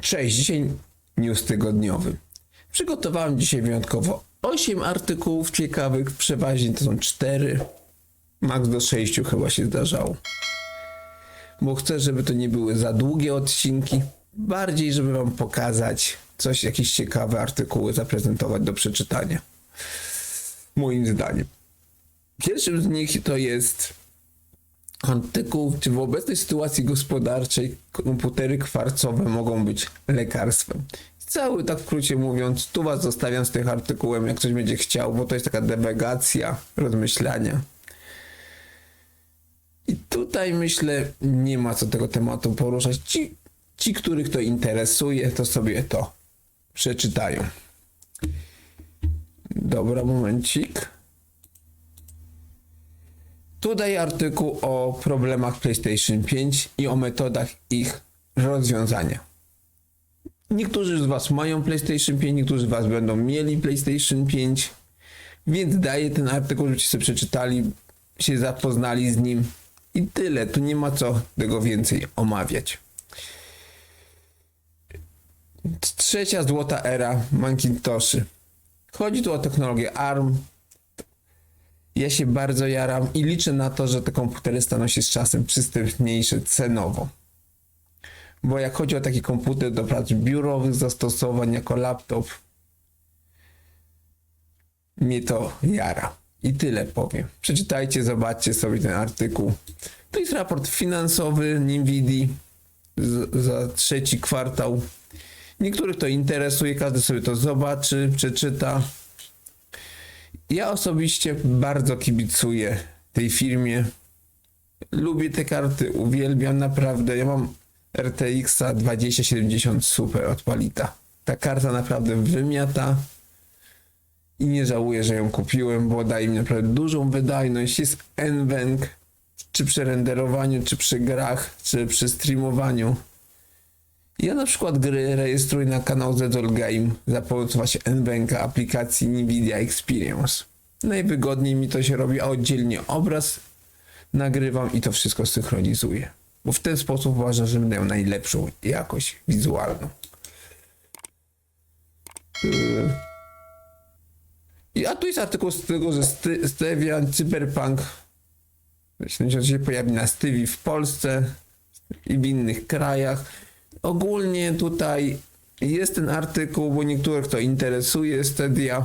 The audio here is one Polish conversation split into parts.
Cześć, dzisiaj news tygodniowy. Przygotowałem dzisiaj wyjątkowo 8 artykułów ciekawych, przeważnie to są 4, max do 6 chyba się zdarzało. Bo chcę, żeby to nie były za długie odcinki, bardziej żeby wam pokazać coś, jakieś ciekawe artykuły zaprezentować do przeczytania. Moim zdaniem. Pierwszym z nich to jest artykuł, czy w obecnej sytuacji gospodarczej komputery kwarcowe mogą być lekarstwem. Cały tak w mówiąc, tu was zostawiam z tym artykułem, jak ktoś będzie chciał, bo to jest taka dewegacja, rozmyślania. I tutaj myślę, nie ma co tego tematu poruszać. Ci, ci których to interesuje, to sobie to przeczytają. Dobra, momencik. Tutaj artykuł o problemach PlayStation 5 i o metodach ich rozwiązania. Niektórzy z Was mają PlayStation 5, niektórzy z Was będą mieli PlayStation 5, więc daję ten artykuł, żebyście sobie przeczytali, się zapoznali z nim i tyle. Tu nie ma co tego więcej omawiać. Trzecia złota era Macintoshy. Chodzi tu o technologię ARM, ja się bardzo jaram i liczę na to, że te komputery staną się z czasem przystępniejsze cenowo. Bo jak chodzi o taki komputer do prac biurowych, zastosowań jako laptop, mnie to jara. I tyle powiem. Przeczytajcie, zobaczcie sobie ten artykuł. To jest raport finansowy NVIDII za trzeci kwartał. Niektórych to interesuje, każdy sobie to zobaczy, przeczyta. Ja osobiście bardzo kibicuję tej firmie. Lubię te karty, uwielbiam naprawdę. Ja mam RTX 2070 Super od Palita. Ta karta naprawdę wymiata i nie żałuję, że ją kupiłem, bo daje mi naprawdę dużą wydajność. Jest NVENC, czy przy renderowaniu, czy przy grach, czy przy streamowaniu. Ja na przykład gry rejestruję na kanał Zedol Game za pomocą właśnie NVENC'a aplikacji NVIDIA Experience. Najwygodniej mi to się robi, a oddzielnie obraz nagrywam i to wszystko synchronizuję. Bo w ten sposób uważam, że będę miał najlepszą jakość wizualną. Yy. A tu jest artykuł z tego, że Sty- Stevia Cyberpunk się pojawi na Stevie w Polsce i w innych krajach. Ogólnie tutaj jest ten artykuł, bo niektórych to interesuje, Stadia.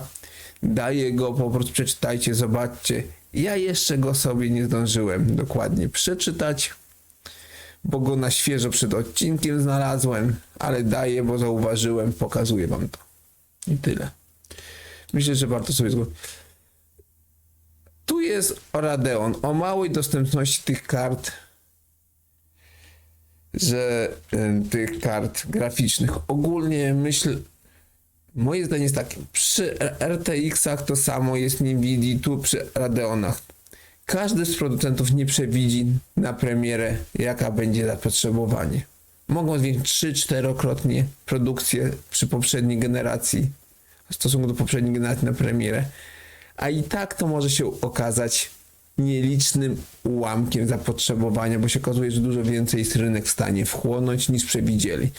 Daję go, po prostu przeczytajcie, zobaczcie. Ja jeszcze go sobie nie zdążyłem dokładnie przeczytać, bo go na świeżo przed odcinkiem znalazłem, ale daję, bo zauważyłem, pokazuję wam to. I tyle. Myślę, że warto sobie zgłosić. Tu jest Radeon o małej dostępności tych kart że y, tych kart graficznych. Ogólnie myśl, moje zdanie jest takie, przy RTX-ach to samo jest Nvidia, tu przy Radeonach. Każdy z producentów nie przewidzi na premierę, jaka będzie zapotrzebowanie. Mogą zwiększyć 3-4-krotnie produkcję przy poprzedniej generacji, w stosunku do poprzedniej generacji na premierę, a i tak to może się okazać nielicznym ułamkiem zapotrzebowania, bo się okazuje, że dużo więcej jest rynek w stanie wchłonąć niż przewidzieli.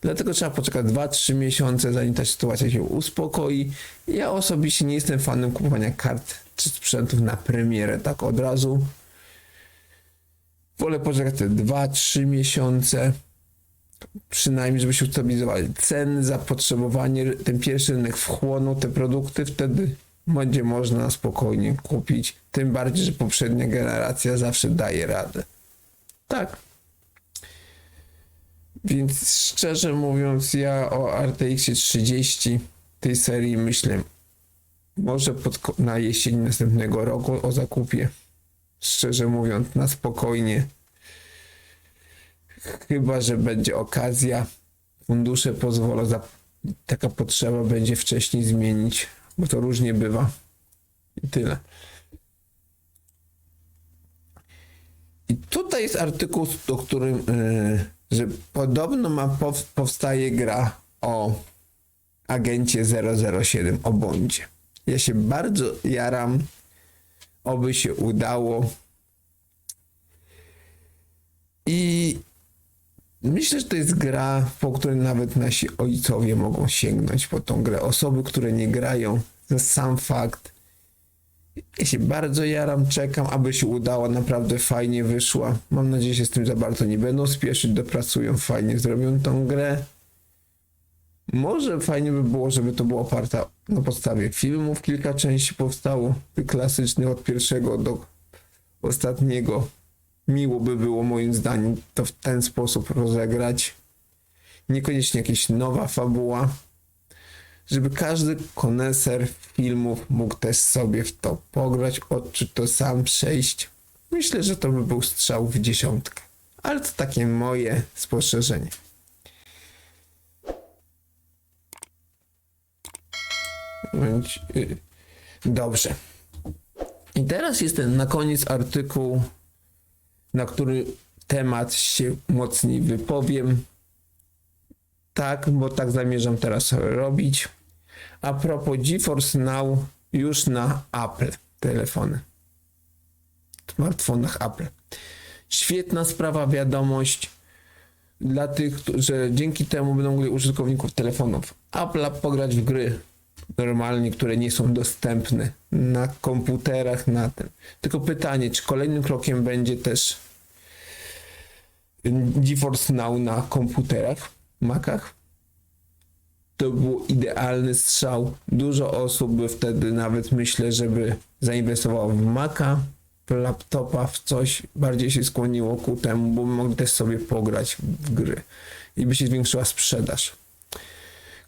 Dlatego trzeba poczekać 2-3 miesiące, zanim ta sytuacja się uspokoi. Ja osobiście nie jestem fanem kupowania kart czy sprzętów na premierę tak od razu. Wolę poczekać te 2-3 miesiące, przynajmniej żeby się ustabilizowali ceny, zapotrzebowanie, ten pierwszy rynek wchłonął te produkty, wtedy będzie można spokojnie kupić. Tym bardziej, że poprzednia generacja zawsze daje radę. Tak. Więc szczerze mówiąc, ja o RTX 30 tej serii myślę może pod, na jesień następnego roku o zakupie. Szczerze mówiąc, na spokojnie. Chyba, że będzie okazja. Fundusze pozwolą, za, taka potrzeba będzie wcześniej zmienić, bo to różnie bywa. I tyle. I tutaj jest artykuł, o którym, yy, że podobno ma pow, powstaje gra o agencie 007, o Bondzie. Ja się bardzo jaram, oby się udało. I Myślę, że to jest gra, po której nawet nasi ojcowie mogą sięgnąć po tą grę. Osoby, które nie grają, za sam fakt. Ja się bardzo jaram, czekam, aby się udała, naprawdę fajnie wyszła. Mam nadzieję, że się z tym za bardzo nie będą spieszyć, dopracują fajnie, zrobią tą grę. Może fajnie by było, żeby to było oparte na podstawie filmów. Kilka części powstało, klasycznych od pierwszego do ostatniego. Miło by było moim zdaniem to w ten sposób rozegrać. Niekoniecznie jakaś nowa fabuła. Żeby każdy koneser filmów mógł też sobie w to pograć, odczuć to sam, przejść. Myślę, że to by był strzał w dziesiątkę. Ale to takie moje spostrzeżenie. Y, Dobrze. I teraz jest ten na koniec artykuł, na który temat się mocniej wypowiem. Tak, bo tak zamierzam teraz robić. A propos GeForce Now już na Apple telefony. Smartfonach Apple. Świetna sprawa, wiadomość dla tych, że dzięki temu będą mogli użytkowników telefonów Apple pograć w gry normalnie, które nie są dostępne na komputerach, na tym. Tylko pytanie, czy kolejnym krokiem będzie też GeForce Now na komputerach, Macach? To był idealny strzał. Dużo osób by wtedy nawet myślę, żeby zainwestowało w Maca, w laptopa, w coś bardziej się skłoniło ku temu, bo mogli też sobie pograć w gry i by się zwiększyła sprzedaż.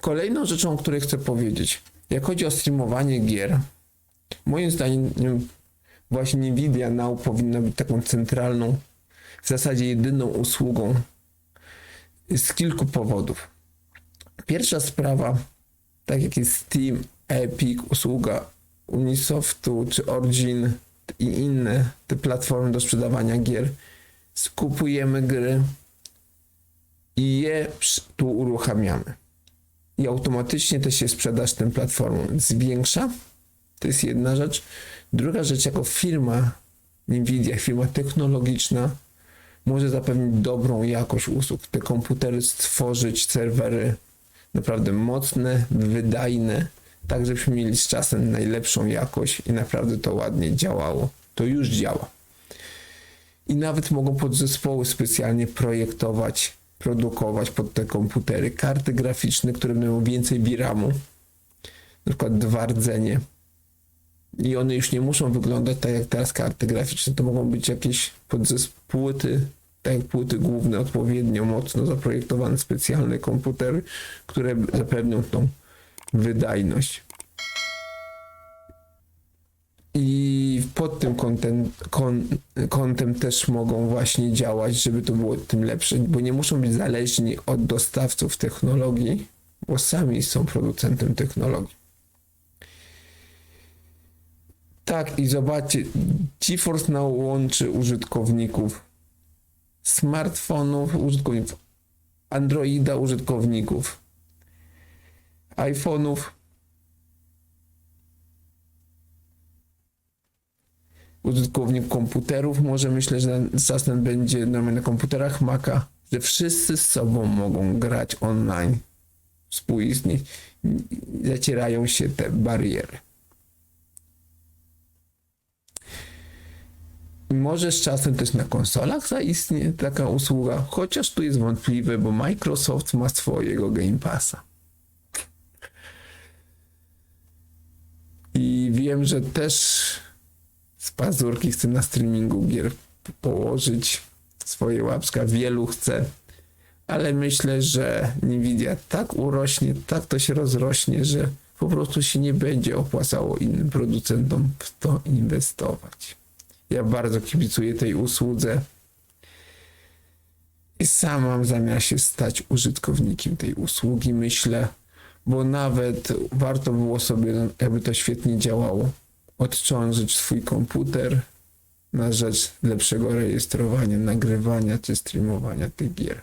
Kolejną rzeczą, o której chcę powiedzieć, jak chodzi o streamowanie gier, moim zdaniem właśnie Nvidia Now powinna być taką centralną, w zasadzie jedyną usługą z kilku powodów. Pierwsza sprawa, tak jak jest Steam, Epic, usługa Unisoftu czy Origin i inne te platformy do sprzedawania gier, skupujemy gry i je tu uruchamiamy i automatycznie też się sprzedaż tym platformom zwiększa. To jest jedna rzecz. Druga rzecz, jako firma Nvidia, firma technologiczna, może zapewnić dobrą jakość usług. Te komputery stworzyć, serwery naprawdę mocne, wydajne, tak żebyśmy mieli z czasem najlepszą jakość i naprawdę to ładnie działało. To już działa. I nawet mogą podzespoły specjalnie projektować, produkować pod te komputery karty graficzne, które mają więcej biramu, na przykład dwa rdzenie. I one już nie muszą wyglądać tak jak teraz karty graficzne. To mogą być jakieś podzespoły, tak jak płyty główne, odpowiednio mocno zaprojektowane specjalne komputery, które zapewnią tą wydajność. I pod tym kątem, kon, kątem też mogą właśnie działać, żeby to było tym lepsze, bo nie muszą być zależni od dostawców technologii, bo sami są producentem technologii. Tak, i zobaczcie, GeForce Now łączy użytkowników smartfonów, użytkowników Androida, użytkowników iPhone'ów, użytkownik komputerów, może myślę, że z czasem będzie normalnie na komputerach Maca, że wszyscy z sobą mogą grać online, współistnieć, zacierają się te bariery. Może z czasem też na konsolach zaistnie taka usługa, chociaż tu jest wątpliwe, bo Microsoft ma swojego Game Passa. I wiem, że też z pazurki chce na streamingu gier położyć swoje łapska. Wielu chce, ale myślę, że Nvidia tak urośnie, tak to się rozrośnie, że po prostu się nie będzie opłacało innym producentom w to inwestować. Ja bardzo kibicuję tej usłudze i sam mam zamiar się stać użytkownikiem tej usługi, myślę, bo nawet warto było sobie, jakby to świetnie działało, odciążyć swój komputer na rzecz lepszego rejestrowania, nagrywania czy streamowania tych gier.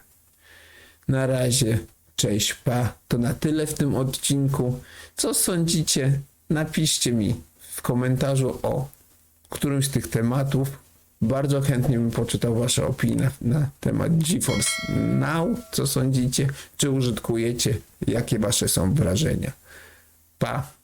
Na razie, cześć, pa. To na tyle w tym odcinku. Co sądzicie? Napiszcie mi w komentarzu o którymś z tych tematów. Bardzo chętnie bym poczytał Wasze opinie na, temat GeForce Now. Co sądzicie? Czy użytkujecie? Jakie Wasze są wrażenia? Pa!